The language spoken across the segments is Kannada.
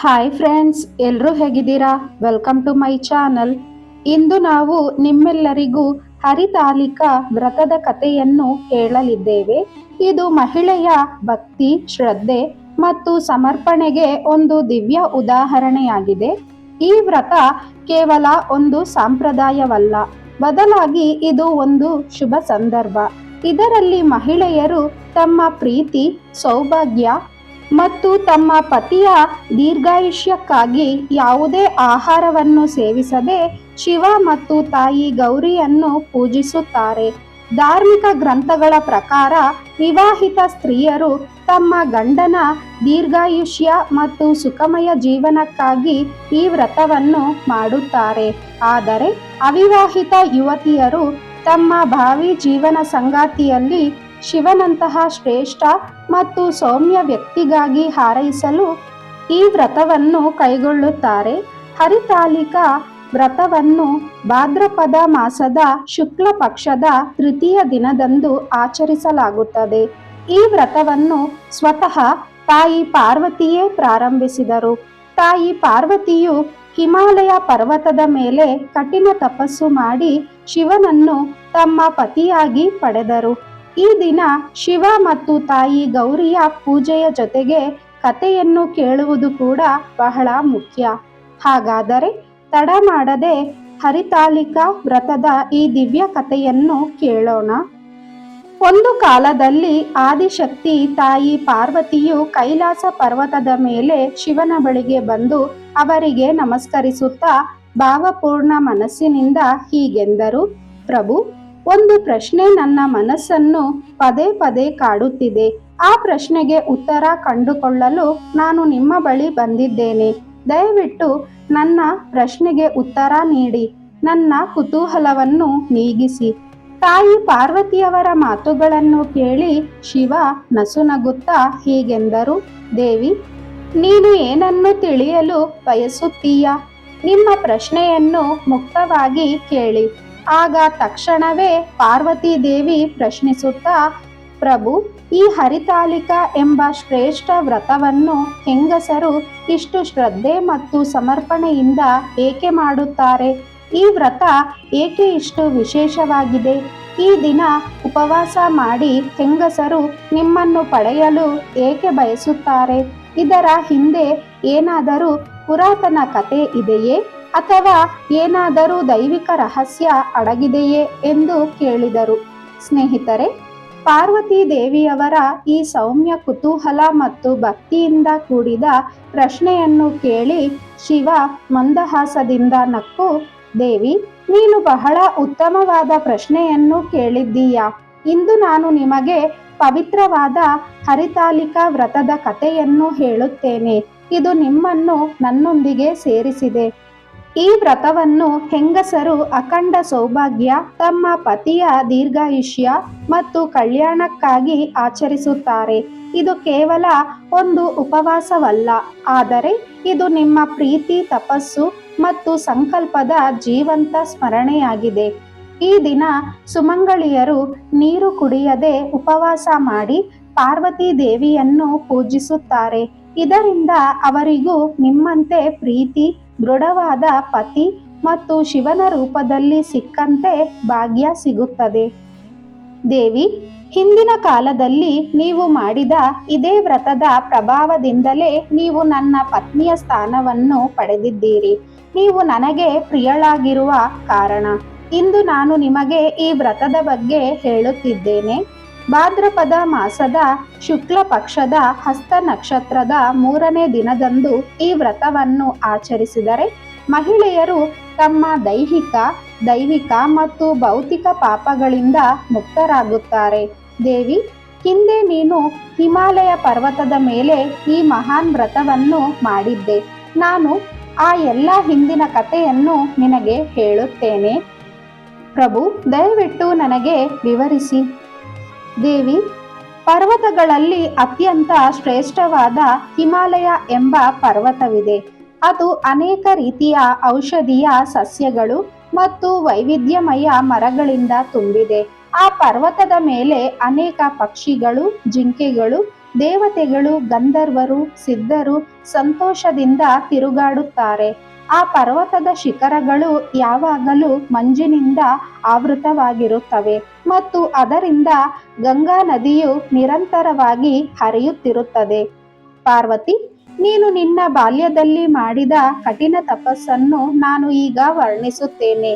ಹಾಯ್ ಫ್ರೆಂಡ್ಸ್ ಎಲ್ಲರೂ ಹೇಗಿದ್ದೀರಾ? ವೆಲ್ಕಮ್ ಟು ಮೈ ಚಾನಲ್ ಇಂದು ನಾವು ನಿಮ್ಮೆಲ್ಲರಿಗೂ ಹರಿತಾಲಿಕಾ ವ್ರತದ ಕಥೆಯನ್ನು ಹೇಳಲಿದ್ದೇವೆ. ಇದು ಮಹಿಳೆಯ ಭಕ್ತಿ, ಶ್ರದ್ಧೆ ಮತ್ತು ಸಮರ್ಪಣೆಗೆ ಒಂದು ದಿವ್ಯ ಉದಾಹರಣೆಯಾಗಿದೆ. ಈ ವ್ರತ ಕೇವಲ ಒಂದು ಸಂಪ್ರದಾಯವಲ್ಲ, ಬದಲಾಗಿ ಇದು ಒಂದು ಶುಭ ಸಂದರ್ಭ. ಇದರಲ್ಲಿ ಮಹಿಳೆಯರು ತಮ್ಮ ಪ್ರೀತಿ, ಸೌಭಾಗ್ಯ ಮತ್ತು ತಮ್ಮ ಪತಿಯ ದೀರ್ಘಾಯುಷ್ಯಕ್ಕಾಗಿ ಯಾವುದೇ ಆಹಾರವನ್ನು ಸೇವಿಸದೆ ಶಿವ ಮತ್ತು ತಾಯಿ ಗೌರಿಯನ್ನು ಪೂಜಿಸುತ್ತಾರೆ. ಧಾರ್ಮಿಕ ಗ್ರಂಥಗಳ ಪ್ರಕಾರ ವಿವಾಹಿತ ಸ್ತ್ರೀಯರು ತಮ್ಮ ಗಂಡನ ದೀರ್ಘಾಯುಷ್ಯ ಮತ್ತು ಸುಖಮಯ ಜೀವನಕ್ಕಾಗಿ ಈ ವ್ರತವನ್ನು ಮಾಡುತ್ತಾರೆ. ಆದರೆ ಅವಿವಾಹಿತ ಯುವತಿಯರು ತಮ್ಮ ಭಾವಿ ಜೀವನ ಸಂಗಾತಿಯಲ್ಲಿ ಶಿವನಂತಹ ಶ್ರೇಷ್ಠ ಮತ್ತು ಸೌಮ್ಯ ವ್ಯಕ್ತಿಗಾಗಿ ಹಾರೈಸಲು ಈ ವ್ರತವನ್ನು ಕೈಗೊಳ್ಳುತ್ತಾರೆ. ಹರಿತಾಲಿಕ ವ್ರತವನ್ನು ಭಾದ್ರಪದ ಮಾಸದ ಶುಕ್ಲ ಪಕ್ಷದ ತೃತೀಯ ದಿನದಂದು ಆಚರಿಸಲಾಗುತ್ತದೆ. ಈ ವ್ರತವನ್ನು ಸ್ವತಃ ತಾಯಿ ಪಾರ್ವತಿಯೇ ಪ್ರಾರಂಭಿಸಿದರು. ತಾಯಿ ಪಾರ್ವತಿಯು ಹಿಮಾಲಯ ಪರ್ವತದ ಮೇಲೆ ಕಠಿಣ ತಪಸ್ಸು ಮಾಡಿ ಶಿವನನ್ನು ತಮ್ಮ ಪತಿಯಾಗಿ ಪಡೆದರು. ಈ ದಿನ ಶಿವ ಮತ್ತು ತಾಯಿ ಗೌರಿಯ ಪೂಜೆಯ ಜೊತೆಗೆ ಕಥೆಯನ್ನು ಕೇಳುವುದು ಕೂಡ ಬಹಳ ಮುಖ್ಯ. ಹಾಗಾದರೆ ತಡ ಮಾಡದೆ ಹರಿತಾಲಿಕಾ ವ್ರತದ ಈ ದಿವ್ಯ ಕಥೆಯನ್ನು ಕೇಳೋಣ. ಒಂದು ಕಾಲದಲ್ಲಿ ಆದಿಶಕ್ತಿ ತಾಯಿ ಪಾರ್ವತಿಯು ಕೈಲಾಸ ಪರ್ವತದ ಮೇಲೆ ಶಿವನ ಬಳಿಗೆ ಬಂದು ಅವರಿಗೆ ನಮಸ್ಕರಿಸುತ್ತಾ ಭಾವಪೂರ್ಣ ಮನಸ್ಸಿನಿಂದ ಹೀಗೆಂದರು, ಪ್ರಭು ಒಂದು ಪ್ರಶ್ನೆ ನನ್ನ ಮನಸ್ಸನ್ನು ಪದೇ ಪದೇ ಕಾಡುತ್ತಿದೆ. ಆ ಪ್ರಶ್ನೆಗೆ ಉತ್ತರ ಕಂಡುಕೊಳ್ಳಲು ನಾನು ನಿಮ್ಮ ಬಳಿ ಬಂದಿದ್ದೇನೆ. ದಯವಿಟ್ಟು ನನ್ನ ಪ್ರಶ್ನೆಗೆ ಉತ್ತರ ನೀಡಿ. ನನ್ನ ಕುತೂಹಲವನ್ನು ನೀಗಿಸಿ. ತಾಯಿ ಪಾರ್ವತಿಯವರ ಮಾತುಗಳನ್ನು ಕೇಳಿ ಶಿವ ನಸುನಗುತ್ತಾ ಹೀಗೆಂದರು. ದೇವಿ, ನೀನು ಏನನ್ನು ತಿಳಿಯಲು ಬಯಸುತ್ತೀಯ? ನಿಮ್ಮ ಪ್ರಶ್ನೆಯನ್ನು ಮುಕ್ತವಾಗಿ ಕೇಳಿ. ಆಗ ತಕ್ಷಣವೇ ಪಾರ್ವತಿ ದೇವಿ ಪ್ರಶ್ನಿಸುತ್ತಾ, ಪ್ರಭು, ಈ ಹರಿತಾಲಿಕಾ ಎಂಬ ಶ್ರೇಷ್ಠ ವ್ರತವನ್ನು ಹೆಂಗಸರು ಇಷ್ಟು ಶ್ರದ್ಧೆ ಮತ್ತು ಸಮರ್ಪಣೆಯಿಂದ ಏಕೆ ಮಾಡುತ್ತಾರೆ? ಈ ವ್ರತ ಏಕೆ ಇಷ್ಟು ವಿಶೇಷವಾಗಿದೆ? ಈ ದಿನ ಉಪವಾಸ ಮಾಡಿ ಹೆಂಗಸರು ನಿಮ್ಮನ್ನು ಪಡೆಯಲು ಏಕೆ ಬಯಸುತ್ತಾರೆ? ಇದರ ಹಿಂದೆ ಏನಾದರೂ ಪುರಾತನ ಕತೆ ಇದೆಯೇ? ಅಥವಾ ಏನಾದರೂ ದೈವಿಕ ರಹಸ್ಯ ಅಡಗಿದೆಯೇ ಎಂದು ಕೇಳಿದರು. ಸ್ನೇಹಿತರೆ, ಪಾರ್ವತಿ ದೇವಿಯವರ ಈ ಸೌಮ್ಯ ಕುತೂಹಲ ಮತ್ತು ಭಕ್ತಿಯಿಂದ ಕೂಡಿದ ಪ್ರಶ್ನೆಯನ್ನು ಕೇಳಿ ಶಿವ ಮಂದಹಾಸದಿಂದ ನಕ್ಕು, ದೇವಿ, ನೀನು ಬಹಳ ಉತ್ತಮವಾದ ಪ್ರಶ್ನೆಯನ್ನು ಕೇಳಿದ್ದೀಯಾ. ಇಂದು ನಾನು ನಿಮಗೆ ಪವಿತ್ರವಾದ ಹರಿತಾಲಿಕಾ ವ್ರತದ ಕಥೆಯನ್ನು ಹೇಳುತ್ತೇನೆ. ಇದು ನಿಮ್ಮನ್ನು ನನ್ನೊಂದಿಗೆ ಸೇರಿಸಿದೆ. ಈ ವ್ರತವನ್ನು ಹೆಂಗಸರು ಅಖಂಡ ಸೌಭಾಗ್ಯ, ತಮ್ಮ ಪತಿಯ ದೀರ್ಘಾಯುಷ್ಯ ಮತ್ತು ಕಲ್ಯಾಣಕ್ಕಾಗಿ ಆಚರಿಸುತ್ತಾರೆ. ಇದು ಕೇವಲ ಒಂದು ಉಪವಾಸವಲ್ಲ, ಆದರೆ ಇದು ನಿಮ್ಮ ಪ್ರೀತಿ, ತಪಸ್ಸು ಮತ್ತು ಸಂಕಲ್ಪದ ಜೀವಂತ ಸ್ಮರಣೆಯಾಗಿದೆ. ಈ ದಿನ ಸುಮಂಗಳಿಯರು ನೀರು ಕುಡಿಯದೆ ಉಪವಾಸ ಮಾಡಿ ಪಾರ್ವತಿ ದೇವಿಯನ್ನು ಪೂಜಿಸುತ್ತಾರೆ. ಇದರಿಂದ ಅವರಿಗೂ ನಿಮ್ಮಂತೆ ಪ್ರೀತಿ ದೃಢವಾದ ಪತಿ ಮತ್ತು ಶಿವನ ರೂಪದಲ್ಲಿ ಸಿಕ್ಕಂತೆ ಭಾಗ್ಯ ಸಿಗುತ್ತದೆ. ದೇವಿ, ಹಿಂದಿನ ಕಾಲದಲ್ಲಿ ನೀವು ಮಾಡಿದ ಇದೇ ವ್ರತದ ಪ್ರಭಾವದಿಂದಲೇ ನೀವು ನನ್ನ ಪತ್ನಿಯ ಸ್ಥಾನವನ್ನು ಪಡೆದಿದ್ದೀರಿ. ನೀವು ನನಗೆ ಪ್ರಿಯಳಾಗಿರುವ ಕಾರಣ. ಇಂದು ನಾನು ನಿಮಗೆ ಈ ವ್ರತದ ಬಗ್ಗೆ ಹೇಳುತ್ತಿದ್ದೇನೆ. ಭಾದ್ರಪದ ಮಾಸದ ಶುಕ್ಲ ಪಕ್ಷದ ಹಸ್ತ ನಕ್ಷತ್ರದ ಮೂರನೇ ದಿನದಂದು ಈ ವ್ರತವನ್ನು ಆಚರಿಸಿದರೆ ಮಹಿಳೆಯರು ತಮ್ಮ ದೈಹಿಕ, ದೈವಿಕ ಮತ್ತು ಭೌತಿಕ ಪಾಪಗಳಿಂದ ಮುಕ್ತರಾಗುತ್ತಾರೆ. ದೇವಿ, ಹಿಂದೆ ನೀನು ಹಿಮಾಲಯ ಪರ್ವತದ ಮೇಲೆ ಈ ಮಹಾನ್ ವ್ರತವನ್ನು ಮಾಡಿದ್ದೆ. ನಾನು ಆ ಎಲ್ಲ ಹಿಂದಿನ ಕಥೆಯನ್ನು ನಿನಗೆ ಹೇಳುತ್ತೇನೆ. ಪ್ರಭು, ದಯವಿಟ್ಟು ನನಗೆ ವಿವರಿಸಿ. ದೇವಿ, ಪರ್ವತಗಳಲ್ಲಿ ಅತ್ಯಂತ ಶ್ರೇಷ್ಠವಾದ ಹಿಮಾಲಯ ಎಂಬ ಪರ್ವತವಿದೆ. ಅದು ಅನೇಕ ರೀತಿಯ ಔಷಧೀಯ ಸಸ್ಯಗಳು ಮತ್ತು ವೈವಿಧ್ಯಮಯ ಮರಗಳಿಂದ ತುಂಬಿದೆ. ಆ ಪರ್ವತದ ಮೇಲೆ ಅನೇಕ ಪಕ್ಷಿಗಳು, ಜಿಂಕೆಗಳು, ದೇವತೆಗಳು, ಗಂಧರ್ವರು, ಸಿದ್ಧರು ಸಂತೋಷದಿಂದ ತಿರುಗಾಡುತ್ತಾರೆ. ಆ ಪರ್ವತದ ಶಿಖರಗಳು ಯಾವಾಗಲೂ ಮಂಜಿನಿಂದ ಆವೃತವಾಗಿರುತ್ತವೆ ಮತ್ತು ಅದರಿಂದ ಗಂಗಾ ನದಿಯು ನಿರಂತರವಾಗಿ ಹರಿಯುತ್ತಿರುತ್ತದೆ. ಪಾರ್ವತಿ, ನೀನು ನಿನ್ನ ಬಾಲ್ಯದಲ್ಲಿ ಮಾಡಿದ ಕಠಿಣ ತಪಸ್ಸನ್ನು ನಾನು ಈಗ ವರ್ಣಿಸುತ್ತೇನೆ.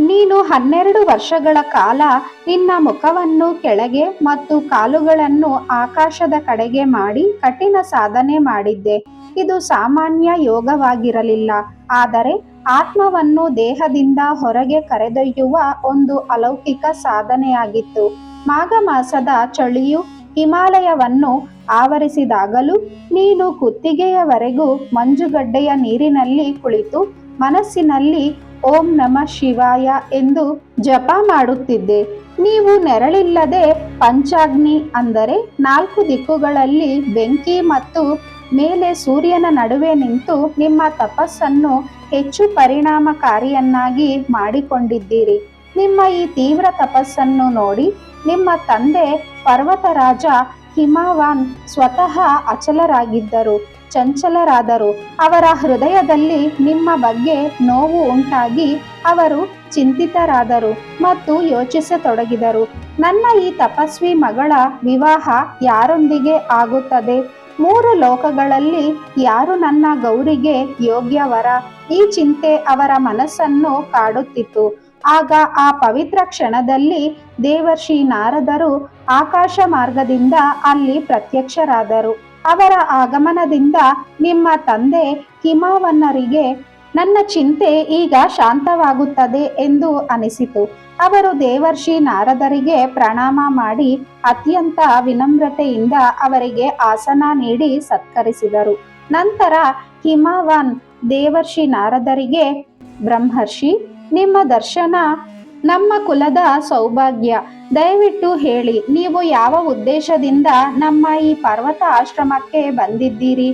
ನೀನು ಹನ್ನೆರಡು ವರ್ಷಗಳ ಕಾಲ ನಿನ್ನ ಮುಖವನ್ನು ಕೆಳಗೆ ಮತ್ತು ಕಾಲುಗಳನ್ನು ಆಕಾಶದ ಕಡೆಗೆ ಮಾಡಿ ಕಠಿಣ ಸಾಧನೆ ಮಾಡಿದ್ದೆ. ಇದು ಸಾಮಾನ್ಯ ಯೋಗವಾಗಿರಲಿಲ್ಲ. ಆದರೆ ಆತ್ಮವನ್ನು ದೇಹದಿಂದ ಹೊರಗೆ ಕರೆದೊಯ್ಯುವ ಒಂದು ಅಲೌಕಿಕ ಸಾಧನೆಯಾಗಿತ್ತು. ಮಾಘ ಮಾಸದ ಚಳಿಯು ಹಿಮಾಲಯವನ್ನು ಆವರಿಸಿದಾಗಲೂ ನೀನು ಕುತ್ತಿಗೆಯವರೆಗೂ ಮಂಜುಗಡ್ಡೆಯ ನೀರಿನಲ್ಲಿ ಕುಳಿತು ಮನಸ್ಸಿನಲ್ಲಿ ಓಂ ನಮ ಶಿವಾಯ ಎಂದು ಜಪ ಮಾಡುತ್ತಿದ್ದೆ. ನೀವು ನೆರಳಿಲ್ಲದೆ ಪಂಚಾಗ್ನಿ ಅಂದರೆ ನಾಲ್ಕು ದಿಕ್ಕುಗಳಲ್ಲಿ ಬೆಂಕಿ ಮತ್ತು ಮೇಲೆ ಸೂರ್ಯನ ನಡುವೆ ನಿಂತು ನಿಮ್ಮ ತಪಸ್ಸನ್ನು ಹೆಚ್ಚು ಪರಿಣಾಮಕಾರಿಯನ್ನಾಗಿ ಮಾಡಿಕೊಂಡಿದ್ದೀರಿ. ನಿಮ್ಮ ಈ ತೀವ್ರ ತಪಸ್ಸನ್ನು ನೋಡಿ ನಿಮ್ಮ ತಂದೆ ಪರ್ವತರಾಜ ಹಿಮಾವಾನ್ ಸ್ವತಃ ಅಚಲರಾಗಿದ್ದರು, ಚಂಚಲರಾದರು. ಅವರ ಹೃದಯದಲ್ಲಿ ನಿಮ್ಮ ಬಗ್ಗೆ ನೋವು ಉಂಟಾಗಿ ಅವರು ಚಿಂತಿತರಾದರು ಮತ್ತು ಯೋಚಿಸತೊಡಗಿದರು. ನನ್ನ ಈ ತಪಸ್ವಿ ಮಗಳ ವಿವಾಹ ಯಾರೊಂದಿಗೆ ಆಗುತ್ತದೆ? ಮೂರು ಲೋಕಗಳಲ್ಲಿ ಯಾರು ನನ್ನ ಗೌರಿಗೆ ಯೋಗ್ಯವರ? ಈ ಚಿಂತೆ ಅವರ ಮನಸ್ಸನ್ನು ಕಾಡುತ್ತಿತ್ತು. ಆಗ ಆ ಪವಿತ್ರ ಕ್ಷಣದಲ್ಲಿ ದೇವರ್ಷಿ ನಾರದರು ಆಕಾಶ ಮಾರ್ಗದಿಂದ ಅಲ್ಲಿ ಪ್ರತ್ಯಕ್ಷರಾದರು. ಅವರ ಆಗಮನದಿಂದ ನಿಮ್ಮ ತಂದೆ ಹಿಮಾವನ್ನರಿಗೆ ನನ್ನ ಚಿಂತೆ ಈಗ ಶಾಂತವಾಗುತ್ತದೆ ಎಂದು ಅನಿಸಿತು. ಅವರು ದೇವರ್ಷಿ ನಾರದರಿಗೆ ಪ್ರಣಾಮ ಮಾಡಿ ಅತ್ಯಂತ ವಿನಮ್ರತೆಯಿಂದ ಅವರಿಗೆ ಆಸನ ನೀಡಿ ಸತ್ಕರಿಸಿದರು. ನಂತರ ಹಿಮಾವನ್ ದೇವರ್ಷಿ ನಾರದರಿಗೆ, ಬ್ರಹ್ಮರ್ಷಿ, ನಿಮ್ಮ ದರ್ಶನ, ನಮ್ಮ ಕುಲದ ಸೌಭಾಗ್ಯ, ದಯವಿಟ್ಟು ಹೇಳಿ, ನೀವು ಯಾವ ಉದ್ದೇಶದಿಂದ ನಮ್ಮ ಈ ಪರ್ವತ ಆಶ್ರಮಕ್ಕೆ ಬಂದಿದ್ದೀರಿ?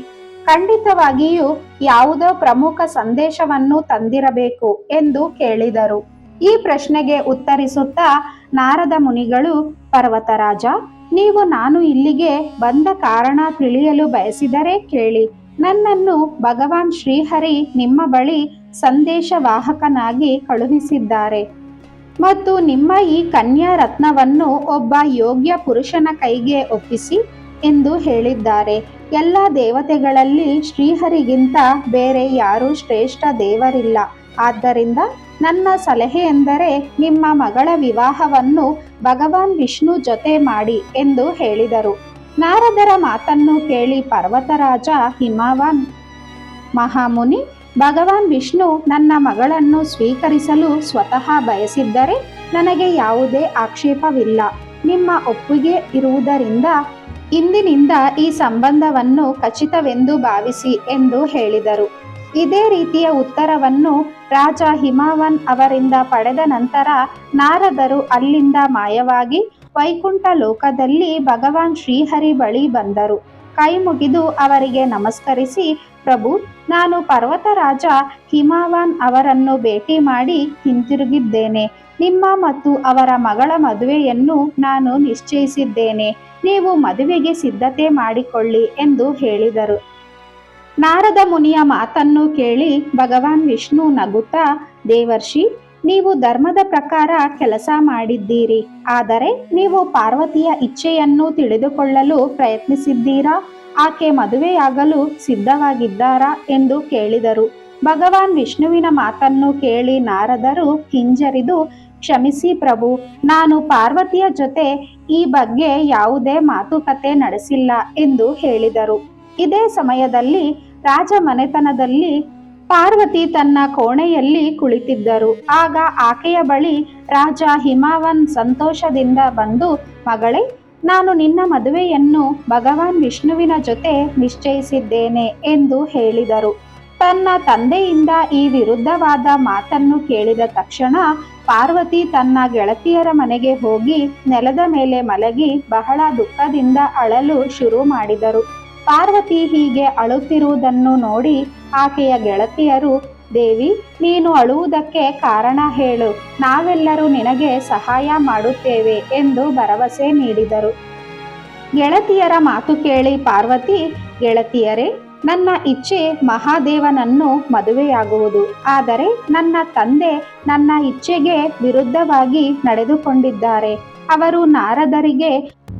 ಖಂಡಿತವಾಗಿಯೂ ಯಾವುದೋ ಪ್ರಮುಖ ಸಂದೇಶವನ್ನು ತಂದಿರಬೇಕು ಎಂದು ಕೇಳಿದರು. ಈ ಪ್ರಶ್ನೆಗೆ ಉತ್ತರಿಸುತ್ತಾ ನಾರದ ಮುನಿಗಳು, ಪರ್ವತರಾಜ, ನೀವು ನಾನು ಇಲ್ಲಿಗೆ ಬಂದ ಕಾರಣ ತಿಳಿಯಲು ಬಯಸಿದರೆ ಕೇಳಿ. ನನ್ನನ್ನು ಭಗವಾನ್ ಶ್ರೀಹರಿ ನಿಮ್ಮ ಬಳಿ ಸಂದೇಶವಾಹಕನಾಗಿ ಕಳುಹಿಸಿದ್ದಾರೆ. ಮತ್ತು ನಿಮ್ಮ ಈ ಕನ್ಯಾ ರತ್ನವನ್ನು ಒಬ್ಬ ಯೋಗ್ಯ ಪುರುಷನ ಕೈಗೆ ಒಪ್ಪಿಸಿ ಎಂದು ಹೇಳಿದ್ದಾರೆ. ಎಲ್ಲ ದೇವತೆಗಳಲ್ಲಿ ಶ್ರೀಹರಿಗಿಂತ ಬೇರೆ ಯಾರೂ ಶ್ರೇಷ್ಠ ದೇವರಿಲ್ಲ. ಆದ್ದರಿಂದ ನನ್ನ ಸಲಹೆ ಎಂದರೆ ನಿಮ್ಮ ಮಗಳ ವಿವಾಹವನ್ನು ಭಗವಾನ್ ವಿಷ್ಣು ಜೊತೆ ಮಾಡಿ ಎಂದು ಹೇಳಿದರು. ನಾರದರ ಮಾತನ್ನು ಕೇಳಿ ಪರ್ವತರಾಜ ಹಿಮಾವಾನ್ ಮಹಾಮುನಿ, ಭಗವಾನ್ ವಿಷ್ಣು ನನ್ನ ಮಗಳನ್ನು ಸ್ವೀಕರಿಸಲು ಸ್ವತಃ ಬಯಸಿದ್ದರೆ ನನಗೆ ಯಾವುದೇ ಆಕ್ಷೇಪವಿಲ್ಲ. ನಿಮ್ಮ ಒಪ್ಪಿಗೆ ಇರುವುದರಿಂದ ಇಂದಿನಿಂದ ಈ ಸಂಬಂಧವನ್ನು ಖಚಿತವೆಂದು ಭಾವಿಸಿ ಎಂದು ಹೇಳಿದರು. ಇದೇ ರೀತಿಯ ಉತ್ತರವನ್ನು ರಾಜ ಹಿಮಾವನ್ ಅವರಿಂದ ಪಡೆದ ನಂತರ ನಾರದರು ಅಲ್ಲಿಂದ ಮಾಯವಾಗಿ ವೈಕುಂಠ ಲೋಕದಲ್ಲಿ ಭಗವಾನ್ ಶ್ರೀಹರಿ ಬಳಿ ಬಂದರು. ಕೈ ಮುಗಿದು ಅವರಿಗೆ ನಮಸ್ಕರಿಸಿ, ಪ್ರಭು, ನಾನು ಪರ್ವತರಾಜ ಹಿಮಾವಾನ್ ಅವರನ್ನು ಭೇಟಿ ಮಾಡಿ ಹಿಂತಿರುಗಿದ್ದೇನೆ. ನಿಮ್ಮ ಮತ್ತು ಅವರ ಮಗಳ ಮದುವೆಯನ್ನು ನಾನು ನಿಶ್ಚಯಿಸಿದ್ದೇನೆ. ನೀವು ಮದುವೆಗೆ ಸಿದ್ಧತೆ ಮಾಡಿಕೊಳ್ಳಿ ಎಂದು ಹೇಳಿದರು. ನಾರದ ಮುನಿಯ ಮಾತನ್ನು ಕೇಳಿ ಭಗವಾನ್ ವಿಷ್ಣು ನಗುತ್ತಾ, ದೇವರ್ಷಿ, ನೀವು ಧರ್ಮದ ಪ್ರಕಾರ ಕೆಲಸ ಮಾಡಿದ್ದೀರಿ, ಆದರೆ ನೀವು ಪಾರ್ವತಿಯ ಇಚ್ಛೆಯನ್ನು ತಿಳಿದುಕೊಳ್ಳಲು ಪ್ರಯತ್ನಿಸಿದ್ದೀರಾ, ಆಕೆ ಮದುವೆಯಾಗಲು ಸಿದ್ಧವಾಗಿದ್ದಾರಾ ಎಂದು ಕೇಳಿದರು. ಭಗವಾನ್ ವಿಷ್ಣುವಿನ ಮಾತನ್ನು ಕೇಳಿ ನಾರದರು ಹಿಂಜರಿದು ಕ್ಷಮಿಸಿ ಪ್ರಭು, ನಾನು ಪಾರ್ವತಿಯ ಜೊತೆ ಈ ಬಗ್ಗೆ ಯಾವುದೇ ಮಾತುಕತೆ ನಡೆಸಿಲ್ಲ ಎಂದು ಹೇಳಿದರು. ಇದೇ ಸಮಯದಲ್ಲಿ ರಾಜ ಮನೆತನದಲ್ಲಿ ಪಾರ್ವತಿ ತನ್ನ ಕೋಣೆಯಲ್ಲಿ ಕುಳಿತಿದ್ದರು. ಆಗ ಆಕೆಯ ಬಳಿ ರಾಜ ಹಿಮಾವನ್ ಸಂತೋಷದಿಂದ ಬಂದು, ಮಗಳೇ, ನಾನು ನಿನ್ನ ಮದುವೆಯನ್ನು ಭಗವಾನ್ ವಿಷ್ಣುವಿನ ಜೊತೆ ನಿಶ್ಚಯಿಸಿದ್ದೇನೆ ಎಂದು ಹೇಳಿದರು. ತನ್ನ ತಂದೆಯಿಂದ ಈ ವಿರುದ್ಧವಾದ ಮಾತನ್ನು ಕೇಳಿದ ತಕ್ಷಣ ಪಾರ್ವತಿ ತನ್ನ ಗೆಳತಿಯರ ಮನೆಗೆ ಹೋಗಿ ನೆಲದ ಮೇಲೆ ಮಲಗಿ ಬಹಳ ದುಃಖದಿಂದ ಅಳಲು ಶುರು ಮಾಡಿದರು. ಪಾರ್ವತಿ ಹೀಗೆ ಅಳುತ್ತಿರುವುದನ್ನು ನೋಡಿ ಆಕೆಯ ಗೆಳತಿಯರು, ದೇವಿ, ನೀನು ಅಳುವುದಕ್ಕೆ ಕಾರಣ ಹೇಳು. ನಾವೆಲ್ಲರೂ ನಿನಗೆ ಸಹಾಯ ಮಾಡುತ್ತೇವೆ ಎಂದು ಭರವಸೆ ನೀಡಿದರು. ಗೆಳತಿಯರ ಮಾತು ಕೇಳಿ ಪಾರ್ವತಿ, ಗೆಳತಿಯರೇ ನನ್ನ ಇಚ್ಛೆ ಮಹಾದೇವನನ್ನು ಮದುವೆಯಾಗುವುದು. ಆದರೆ ನನ್ನ ತಂದೆ ನನ್ನ ಇಚ್ಛೆಗೆ ವಿರುದ್ಧವಾಗಿ ನಡೆದುಕೊಂಡಿದ್ದಾರೆ. ಅವರು ನಾರದರಿಗೆ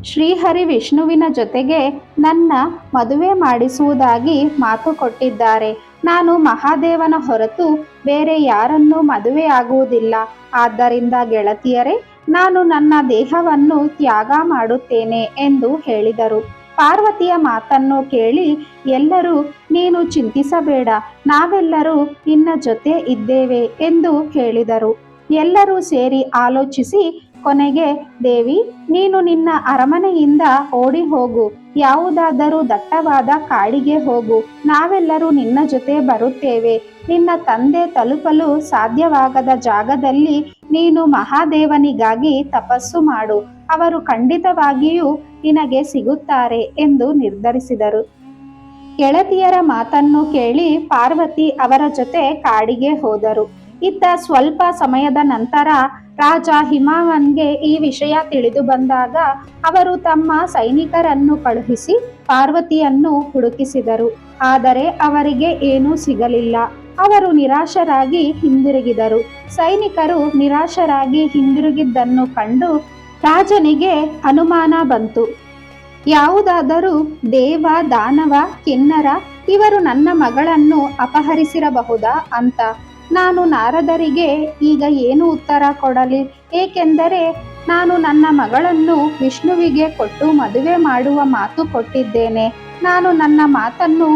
ಶ್ರೀಹರಿ ವಿಷ್ಣುವಿನ ಜೊತೆಗೆ ನನ್ನ ಮದುವೆ ಮಾಡಿಸುವುದಾಗಿ ಮಾತು ಕೊಟ್ಟಿದ್ದಾರೆ. ನಾನು ಮಹಾದೇವನ ಹೊರತು ಬೇರೆ ಯಾರನ್ನೂ ಮದುವೆಯಾಗುವುದಿಲ್ಲ. ಆದ್ದರಿಂದ ಗೆಳತಿಯರೇ, ನಾನು ನನ್ನ ದೇಹವನ್ನು ತ್ಯಾಗ ಮಾಡುತ್ತೇನೆ ಎಂದು ಹೇಳಿದರು. ಪಾರ್ವತಿಯ ಮಾತನ್ನು ಕೇಳಿ ಎಲ್ಲರೂ, ನೀನು ಚಿಂತಿಸಬೇಡ, ನಾವೆಲ್ಲರೂ ನಿನ್ನ ಜೊತೆ ಇದ್ದೇವೆ ಎಂದು ಹೇಳಿದರು. ಎಲ್ಲರೂ ಸೇರಿ ಆಲೋಚಿಸಿ, ಕೊನೆಗೆ, ದೇವಿ, ನೀನು ನಿನ್ನ ಅರಮನೆಯಿಂದ ಓಡಿ ಹೋಗು. ಯಾವುದಾದರೂ ದಟ್ಟವಾದ ಕಾಡಿಗೆ ಹೋಗು. ನಾವೆಲ್ಲರೂ ನಿನ್ನ ಜೊತೆ ಬರುತ್ತೇವೆ. ನಿನ್ನ ತಂದೆ ತಲುಪಲು ಸಾಧ್ಯವಾಗದ ಜಾಗದಲ್ಲಿ ನೀನು ಮಹಾದೇವನಿಗಾಗಿ ತಪಸ್ಸು ಮಾಡು. ಅವರು ಖಂಡಿತವಾಗಿಯೂ ನಿನಗೆ ಸಿಗುತ್ತಾರೆ ಎಂದು ನಿರ್ಧರಿಸಿದರು. ಗೆಳತಿಯರ ಮಾತನ್ನು ಕೇಳಿ ಪಾರ್ವತಿ ಅವರ ಜೊತೆ ಕಾಡಿಗೆ ಹೋದರು. ಇತ್ತ ಸ್ವಲ್ಪ ಸಮಯದ ನಂತರ ರಾಜ ಹಿಮಾವನ್ಗೆ ಈ ವಿಷಯ ತಿಳಿದು ಬಂದಾಗ ಅವರು ತಮ್ಮ ಸೈನಿಕರನ್ನು ಕಳುಹಿಸಿ ಪಾರ್ವತಿಯನ್ನು ಹುಡುಕಿಸಿದರು. ಆದರೆ ಅವರಿಗೆ ಏನೂ ಸಿಗಲಿಲ್ಲ. ಅವರು ನಿರಾಶರಾಗಿ ಹಿಂದಿರುಗಿದರು. ಸೈನಿಕರು ನಿರಾಶರಾಗಿ ಹಿಂದಿರುಗಿದ್ದನ್ನು ಕಂಡು ರಾಜನಿಗೆ ಅನುಮಾನ ಬಂತು. ಯಾವುದಾದರೂ ದೇವ, ದಾನವ, ಕಿನ್ನರ ಇವರು ನನ್ನ ಮಗಳನ್ನು ಅಪಹರಿಸಿರಬಹುದಾ ಅಂತ. ನಾನು ನಾರದರಿಗೆ ಈಗ ಏನು ಉತ್ತರ ಕೊಡಲಿ? ಏಕೆಂದರೆ ನಾನು ನನ್ನ ಮಗಳನ್ನು ವಿಷ್ಣುವಿಗೆ ಕೊಟ್ಟು ಮದುವೆ ಮಾಡುವ ಮಾತು ಕೊಟ್ಟಿದ್ದೇನೆ. ನಾನು ನನ್ನ ಮಾತನ್ನು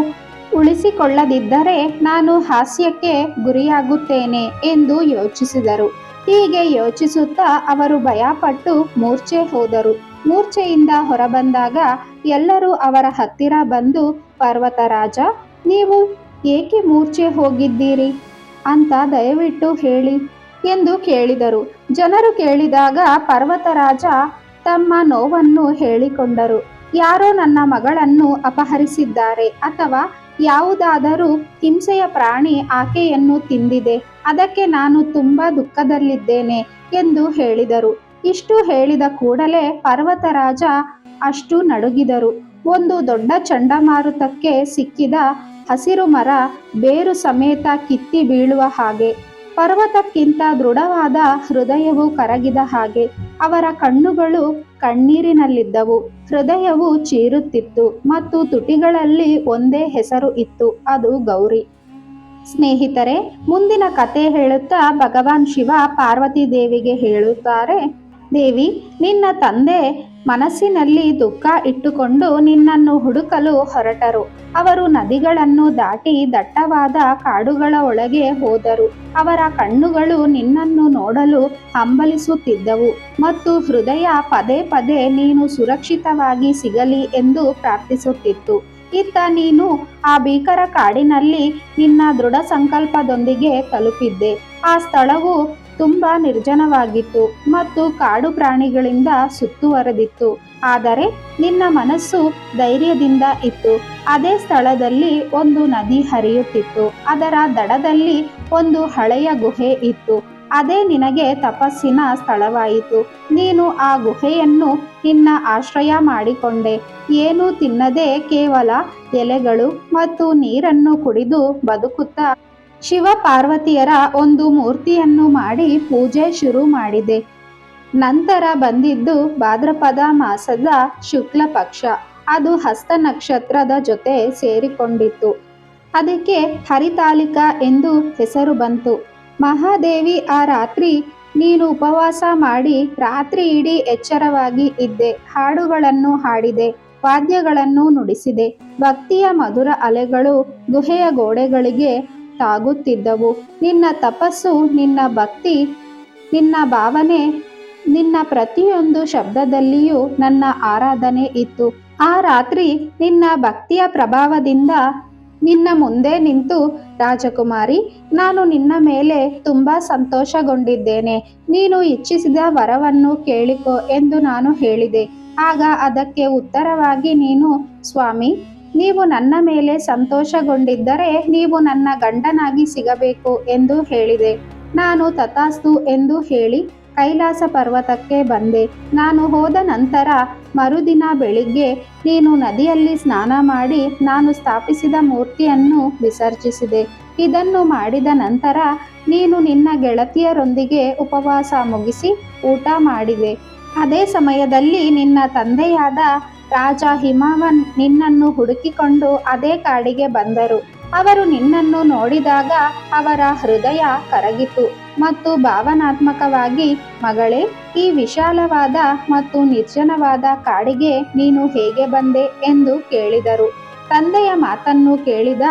ಉಳಿಸಿಕೊಳ್ಳದಿದ್ದರೆ ನಾನು ಹಾಸ್ಯಕ್ಕೆ ಗುರಿಯಾಗುತ್ತೇನೆ ಎಂದು ಯೋಚಿಸಿದರು. ಹೀಗೆ ಯೋಚಿಸುತ್ತಾ ಅವರು ಭಯಪಟ್ಟು ಮೂರ್ಛೆ ಹೋದರು. ಮೂರ್ಛೆಯಿಂದ ಹೊರಬಂದಾಗ ಎಲ್ಲರೂ ಅವರ ಹತ್ತಿರ ಬಂದು, ಪರ್ವತರಾಜ, ನೀವು ಏಕೆ ಮೂರ್ಛೆ ಹೋಗಿದ್ದೀರಿ? ಅಂತ ದಯವಿಟ್ಟು ಹೇಳಿ ಎಂದು ಕೇಳಿದರು. ಜನರು ಕೇಳಿದಾಗ ಪರ್ವತರಾಜ ತಮ್ಮ ನೋವನ್ನು ಹೇಳಿಕೊಂಡರು. ಯಾರೋ ನನ್ನ ಮಗಳನ್ನು ಅಪಹರಿಸಿದ್ದಾರೆ ಅಥವಾ ಯಾವುದಾದರೂ ಹಿಂಸೆಯ ಪ್ರಾಣಿ ಆಕೆಯನ್ನು ತಿಂದಿದೆ. ಅದಕ್ಕೆ ನಾನು ತುಂಬಾ ದುಃಖದಲ್ಲಿದ್ದೇನೆ ಎಂದು ಹೇಳಿದರು. ಇಷ್ಟು ಹೇಳಿದ ಕೂಡಲೇ ಪರ್ವತರಾಜ ಅಷ್ಟು ನಡುಗಿದರು. ಒಂದು ದೊಡ್ಡ ಚಂಡಮಾರುತಕ್ಕೆ ಸಿಕ್ಕಿದ ಹಸಿರು ಮರ ಬೇರು ಸಮೇತ ಕಿತ್ತಿ ಬೀಳುವ ಹಾಗೆ. ಪರ್ವತಕ್ಕಿಂತ ದೃಢವಾದ ಹೃದಯವು ಕರಗಿದ ಹಾಗೆ. ಅವರ ಕಣ್ಣುಗಳು ಕಣ್ಣೀರಿನಲ್ಲಿದ್ದವು. ಹೃದಯವು ಚೀರುತ್ತಿತ್ತು ಮತ್ತು ತುಟಿಗಳಲ್ಲಿ ಒಂದೇ ಹೆಸರು ಇತ್ತು, ಅದು ಗೌರಿ. ಸ್ನೇಹಿತರೆ, ಮುಂದಿನ ಕತೆ ಹೇಳುತ್ತಾ ಭಗವಾನ್ ಶಿವ ಪಾರ್ವತಿ ದೇವಿಗೆ ಹೇಳುತ್ತಾರೆ, ದೇವಿ, ನಿನ್ನ ತಂದೆ ಮನಸ್ಸಿನಲ್ಲಿ ದುಃಖ ಇಟ್ಟುಕೊಂಡು ನಿನ್ನನ್ನು ಹುಡುಕಲು ಹೊರಟರು. ಅವರು ನದಿಗಳನ್ನು ದಾಟಿ ದಟ್ಟವಾದ ಕಾಡುಗಳ ಒಳಗೆ ಹೋದರು. ಅವರ ಕಣ್ಣುಗಳು ನಿನ್ನನ್ನು ನೋಡಲು ಹಂಬಲಿಸುತ್ತಿದ್ದವು ಮತ್ತು ಹೃದಯ ಪದೇ ಪದೇ ನೀನು ಸುರಕ್ಷಿತವಾಗಿ ಸಿಗಲಿ ಎಂದು ಪ್ರಾರ್ಥಿಸುತ್ತಿತ್ತು. ಇತ್ತ ನೀನು ಆ ಭೀಕರ ಕಾಡಿನಲ್ಲಿ ನಿನ್ನ ದೃಢ ಸಂಕಲ್ಪದೊಂದಿಗೆ ತಲುಪಿದ್ದೆ. ಆ ಸ್ಥಳವು ತುಂಬಾ ನಿರ್ಜನವಾಗಿತ್ತು ಮತ್ತು ಕಾಡು ಪ್ರಾಣಿಗಳಿಂದ ಸುತ್ತುವರೆದಿತ್ತು. ಆದರೆ ನಿನ್ನ ಮನಸ್ಸು ಧೈರ್ಯದಿಂದ ಇತ್ತು. ಅದೇ ಸ್ಥಳದಲ್ಲಿ ಒಂದು ನದಿ ಹರಿಯುತ್ತಿತ್ತು. ಅದರ ದಡದಲ್ಲಿ ಒಂದು ಹಳೆಯ ಗುಹೆ ಇತ್ತು. ಅದೇ ನಿನಗೆ ತಪಸ್ಸಿನ ಸ್ಥಳವಾಯಿತು. ನೀನು ಆ ಗುಹೆಯನ್ನು ನಿನ್ನ ಆಶ್ರಯ ಮಾಡಿಕೊಂಡೆ. ಏನೂ ತಿನ್ನದೆ ಕೇವಲ ಎಲೆಗಳು ಮತ್ತು ನೀರನ್ನು ಕುಡಿದು ಬದುಕುತ್ತಾ ಶಿವ ಪಾರ್ವತಿಯರ ಒಂದು ಮೂರ್ತಿಯನ್ನು ಮಾಡಿ ಪೂಜೆ ಶುರು ಮಾಡಿದೆ. ನಂತರ ಬಂದಿದ್ದು ಭಾದ್ರಪದ ಮಾಸದ ಶುಕ್ಲ ಪಕ್ಷ. ಅದು ಹಸ್ತ ನಕ್ಷತ್ರದ ಜೊತೆ ಸೇರಿಕೊಂಡಿತ್ತು. ಅದಕ್ಕೆ ಹರಿತಾಲಿಕ ಎಂದು ಹೆಸರು ಬಂತು. ಮಹಾದೇವಿ ಆ ರಾತ್ರಿ ನೀನು ಉಪವಾಸ ಮಾಡಿ ರಾತ್ರಿ ಇಡೀ ಎಚ್ಚರವಾಗಿ ಇದ್ದೆ. ಹಾಡುಗಳನ್ನು ಹಾಡಿದೆ. ವಾದ್ಯಗಳನ್ನು ನುಡಿಸಿದೆ. ಭಕ್ತಿಯ ಮಧುರ ಅಲೆಗಳು, ಗುಹೆಯ ಗೋಡೆಗಳಿಗೆ ತಾಗುತ್ತಿದ್ದವು. ನಿನ್ನ ತಪಸ್ಸು, ನಿನ್ನ ಭಕ್ತಿ, ನಿನ್ನ ಭಾವನೆ, ನಿನ್ನ ಪ್ರತಿಯೊಂದು ಶಬ್ದದಲ್ಲಿಯೂ ನನ್ನ ಆರಾಧನೆ ಇತ್ತು. ಆ ರಾತ್ರಿ ನಿನ್ನ ಭಕ್ತಿಯ ಪ್ರಭಾವದಿಂದ ನಿನ್ನ ಮುಂದೆ ನಿಂತು, ರಾಜಕುಮಾರಿ, ನಾನು ನಿನ್ನ ಮೇಲೆ ತುಂಬಾ ಸಂತೋಷಗೊಂಡಿದ್ದೇನೆ. ನೀನು ಇಚ್ಛಿಸಿದ ವರವನ್ನು ಕೇಳಿಕೊ ಎಂದು ನಾನು ಹೇಳಿದೆ. ಆಗ ಅದಕ್ಕೆ ಉತ್ತರವಾಗಿ ನೀನು, ಸ್ವಾಮಿ ನೀವು ನನ್ನ ಮೇಲೆ ಸಂತೋಷಗೊಂಡಿದ್ದರೆ ನೀವು ನನ್ನ ಗಂಡನಾಗಿ ಸಿಗಬೇಕು ಎಂದು ಹೇಳಿದೆ. ನಾನು ತಥಾಸ್ತು ಎಂದು ಹೇಳಿ ಕೈಲಾಸ ಪರ್ವತಕ್ಕೆ ಬಂದೆ. ನಾನು ಹೋದ ನಂತರ ಮರುದಿನ ಬೆಳಿಗ್ಗೆ ನೀನು ನದಿಯಲ್ಲಿ ಸ್ನಾನ ಮಾಡಿ ನಾನು ಸ್ಥಾಪಿಸಿದ ಮೂರ್ತಿಯನ್ನು ವಿಸರ್ಜಿಸಿದೆ. ಇದನ್ನು ಮಾಡಿದ ನಂತರ ನೀನು ನಿನ್ನ ಗೆಳತಿಯರೊಂದಿಗೆ ಉಪವಾಸ ಮುಗಿಸಿ ಊಟ ಮಾಡಿದೆ. ಅದೇ ಸಮಯದಲ್ಲಿ ನಿನ್ನ ತಂದೆಯಾದ ರಾಜ ಹಿಮಾವನ್ ನಿನ್ನನ್ನು ಹುಡುಕಿಕೊಂಡು ಅದೇ ಕಾಡಿಗೆ ಬಂದರು. ಅವರು ನಿನ್ನನ್ನು ನೋಡಿದಾಗ ಅವರ ಹೃದಯ ಕರಗಿತು ಮತ್ತು ಭಾವನಾತ್ಮಕವಾಗಿ, ಮಗಳೇ, ಈ ವಿಶಾಲವಾದ ಮತ್ತು ನಿರ್ಜನವಾದ ಕಾಡಿಗೆ ನೀನು ಹೇಗೆ ಬಂದೆ? ಎಂದು ಕೇಳಿದರು. ತಂದೆಯ ಮಾತನ್ನು ಕೇಳಿದ,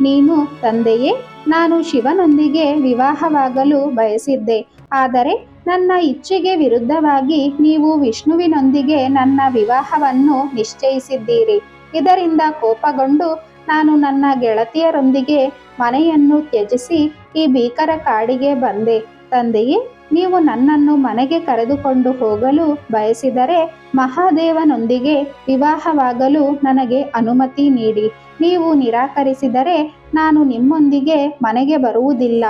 ನೀನು ತಂದೆಯೇ, ನಾನು ಶಿವನೊಂದಿಗೆ ವಿವಾಹವಾಗಲು ಬಯಸಿದ್ದೆ, ಆದರೆ ನನ್ನ ಇಚ್ಛೆಗೆ ವಿರುದ್ಧವಾಗಿ ನೀವು ವಿಷ್ಣುವಿನೊಂದಿಗೆ ನನ್ನ ವಿವಾಹವನ್ನು ನಿಶ್ಚಯಿಸಿದ್ದೀರಿ. ಇದರಿಂದ ಕೋಪಗೊಂಡು ನಾನು ನನ್ನ ಗೆಳತಿಯರೊಂದಿಗೆ ಮನೆಯನ್ನು ತ್ಯಜಿಸಿ ಈ ಭೀಕರ ಕಾಡಿಗೆ ಬಂದೆ. ತಂದೆಯೇ, ನೀವು ನನ್ನನ್ನು ಮನೆಗೆ ಕರೆದುಕೊಂಡು ಹೋಗಲು ಬಯಸಿದರೆ ಮಹಾದೇವನೊಂದಿಗೆ ವಿವಾಹವಾಗಲು ನನಗೆ ಅನುಮತಿ ನೀಡಿ. ನೀವು ನಿರಾಕರಿಸಿದರೆ ನಾನು ನಿಮ್ಮೊಂದಿಗೆ ಮನೆಗೆ ಬರುವುದಿಲ್ಲ.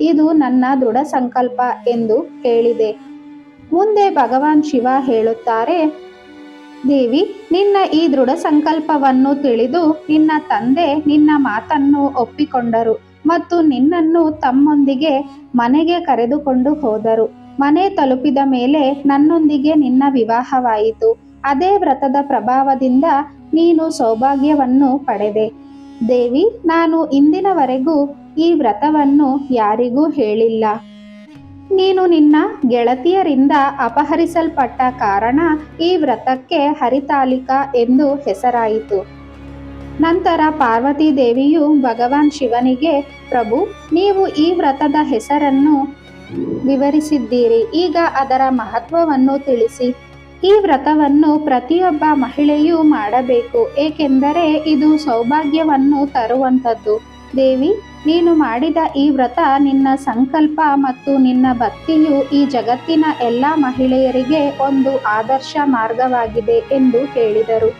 ಇದು ನನ್ನ ದೃಢ ಸಂಕಲ್ಪ ಎಂದು ಹೇಳಿದೆ. ಮುಂದೆ ಭಗವಾನ್ ಶಿವ ಹೇಳುತ್ತಾರೆ, ದೇವಿ, ನಿನ್ನ ಈ ದೃಢ ಸಂಕಲ್ಪವನ್ನು ತಿಳಿದು ನಿನ್ನ ತಂದೆ ನಿನ್ನ ಮಾತನ್ನು ಒಪ್ಪಿಕೊಂಡರು ಮತ್ತು ನಿನ್ನನ್ನು ತಮ್ಮೊಂದಿಗೆ ಮನೆಗೆ ಕರೆದುಕೊಂಡು ಹೋದರು. ಮನೆ ತಲುಪಿದ ಮೇಲೆ ನನ್ನೊಂದಿಗೆ ನಿನ್ನ ವಿವಾಹವಾಯಿತು. ಅದೇ ವ್ರತದ ಪ್ರಭಾವದಿಂದ ನೀನು ಸೌಭಾಗ್ಯವನ್ನು ಪಡೆದೆ. ದೇವಿ, ನಾನು ಇಂದಿನವರೆಗೂ ಈ ವ್ರತವನ್ನು ಯಾರಿಗೂ ಹೇಳಿಲ್ಲ. ನೀನು ನಿನ್ನ ಗೆಳತಿಯರಿಂದ ಅಪಹರಿಸಲ್ಪಟ್ಟ ಕಾರಣ ಈ ವ್ರತಕ್ಕೆ ಹರಿತಾಲಿಕಾ ಎಂದು ಹೆಸರಾಯಿತು. ನಂತರ ಪಾರ್ವತಿ ದೇವಿಯು ಭಗವಾನ್ ಶಿವನಿಗೆ, ಪ್ರಭು, ನೀವು ಈ ವ್ರತದ ಹೆಸರನ್ನು ವಿವರಿಸಿದ್ದೀರಿ. ಈಗ ಅದರ ಮಹತ್ವವನ್ನು ತಿಳಿಸಿ. ಈ ವ್ರತವನ್ನು ಪ್ರತಿಯೊಬ್ಬ ಮಹಿಳೆಯೂ ಮಾಡಬೇಕು, ಏಕೆಂದರೆ ಇದು ಸೌಭಾಗ್ಯವನ್ನು ತರುವಂಥದ್ದು. ದೇವಿ ನೀನು ಮಾಡಿದ ಈ ವ್ರತ ನಿನ್ನ ಸಂಕಲ್ಪ ಮತ್ತು ನಿನ್ನ ಭಕ್ತಿಯು ಈ ಜಗತ್ತಿನ ಎಲ್ಲ ಮಹಿಳೆಯರಿಗೆ ಒಂದು ಆದರ್ಶ ಮಾರ್ಗವಾಗಿದೆ ಎಂದು ಹೇಳಿದರು.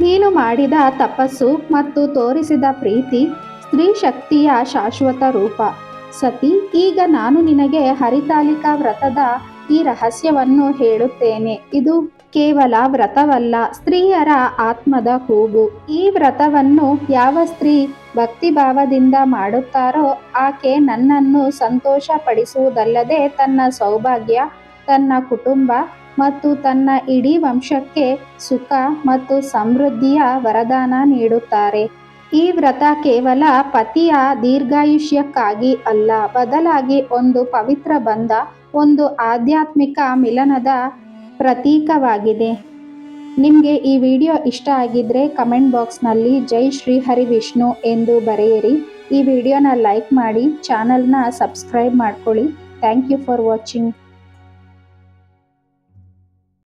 ನೀನು ಮಾಡಿದ ತಪಸ್ಸು ಮತ್ತು ತೋರಿಸಿದ ಪ್ರೀತಿ ಸ್ತ್ರೀ ಶಕ್ತಿಯ ಶಾಶ್ವತ ರೂಪ. ಸತಿ, ಈಗ ನಾನು ನಿನಗೆ ಹರಿತಾಲಿಕಾ ವ್ರತದ ಈ ರಹಸ್ಯವನ್ನು ಹೇಳುತ್ತೇನೆ. ಇದು ಕೇವಲ ವ್ರತವಲ್ಲ, ಸ್ತ್ರೀಯರ ಆತ್ಮದ ಕೂಗು. ಈ ವ್ರತವನ್ನು ಯಾವ ಸ್ತ್ರೀ ಭಕ್ತಿಭಾವದಿಂದ ಮಾಡುತ್ತಾರೋ, ಆಕೆ ನನ್ನನ್ನು ಸಂತೋಷಪಡಿಸುವುದಲ್ಲದೆ ತನ್ನ ಸೌಭಾಗ್ಯ, ತನ್ನ ಕುಟುಂಬ ಮತ್ತು ತನ್ನ ಇಡೀ ವಂಶಕ್ಕೆ ಸುಖ ಮತ್ತು ಸಮೃದ್ಧಿಯ ವರದಾನ ನೀಡುತ್ತಾರೆ. ಈ ವ್ರತ ಕೇವಲ ಪತಿಯ ದೀರ್ಘಾಯುಷ್ಯಕ್ಕಾಗಿ ಅಲ್ಲ, ಬದಲಾಗಿ ಒಂದು ಪವಿತ್ರ ಬಂಧ, ಒಂದು ಆಧ್ಯಾತ್ಮಿಕ ಮಿಲನದ ಪ್ರತೀಕವಾಗಿದೆ. ನಿಮಗೆ ಈ ವಿಡಿಯೋ ಇಷ್ಟ ಆಗಿದ್ದರೆ ಕಮೆಂಟ್ ಬಾಕ್ಸ್ನಲ್ಲಿ ಜೈ ಶ್ರೀ ಹರಿ ವಿಷ್ಣು ಎಂದು ಬರೆಯಿರಿ. ಈ ವಿಡಿಯೋನ ಲೈಕ್ ಮಾಡಿ, ಚಾನಲ್ನ ಸಬ್ಸ್ಕ್ರೈಬ್ ಮಾಡ್ಕೊಳ್ಳಿ. Thank you for watching.